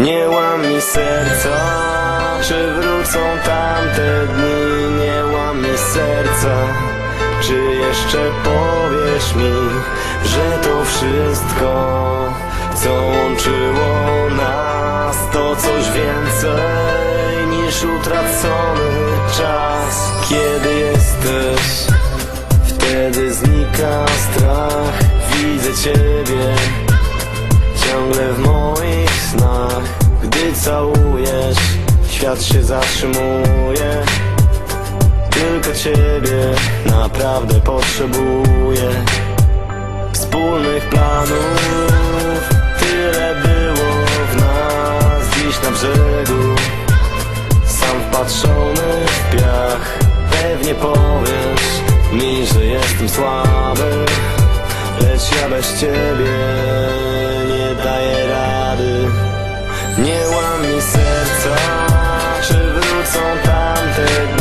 Nie łam mi serca, czy wrócą tamte dni? Nie łam mi serca, czy jeszcze powiesz mi, że to wszystko, co łączyło nas, to coś więcej niż utracony czas. Kiedy jesteś, wtedy znika strach, widzę ciebie ciągle w snach Gdy całujesz, świat się zatrzymuje. Tylko ciebie naprawdę potrzebuję. Wspólnych planów Tyle było w nas Dziś na brzegu. Sam wpatrzony w piach Pewnie powiesz mi, że jestem słaby. Lecz ja bez ciebie nie daję rady Nie łam mi serca Czy wrócą tamte dni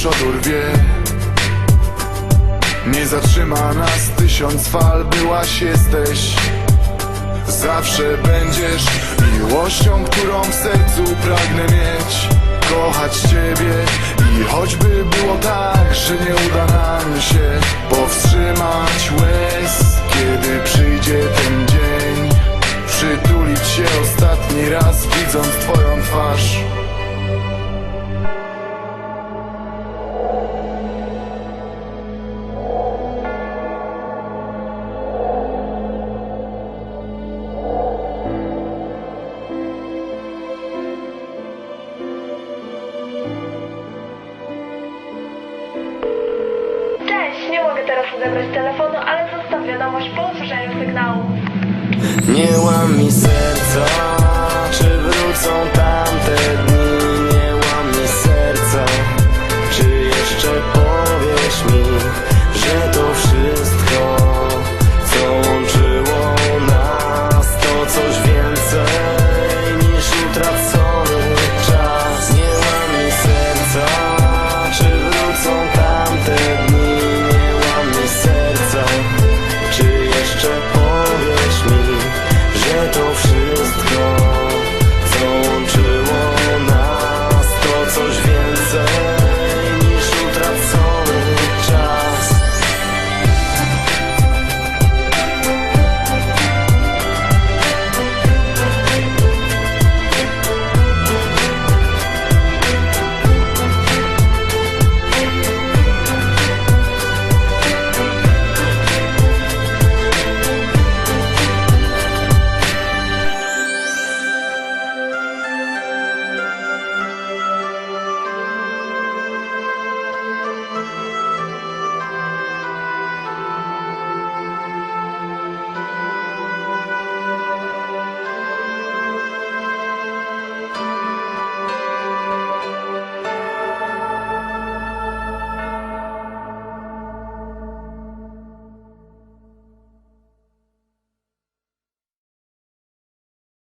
przodu rwie, nie zatrzyma nas tysiąc fal, byłaś, jesteś. Zawsze będziesz miłością, którą w sercu pragnę mieć. Kochać Ciebie i choćby było tak, że nie uda nam się mogę teraz odebrać telefonu, ale zostaw wiadomość po usłyszeniu sygnału. Nie łam mi serca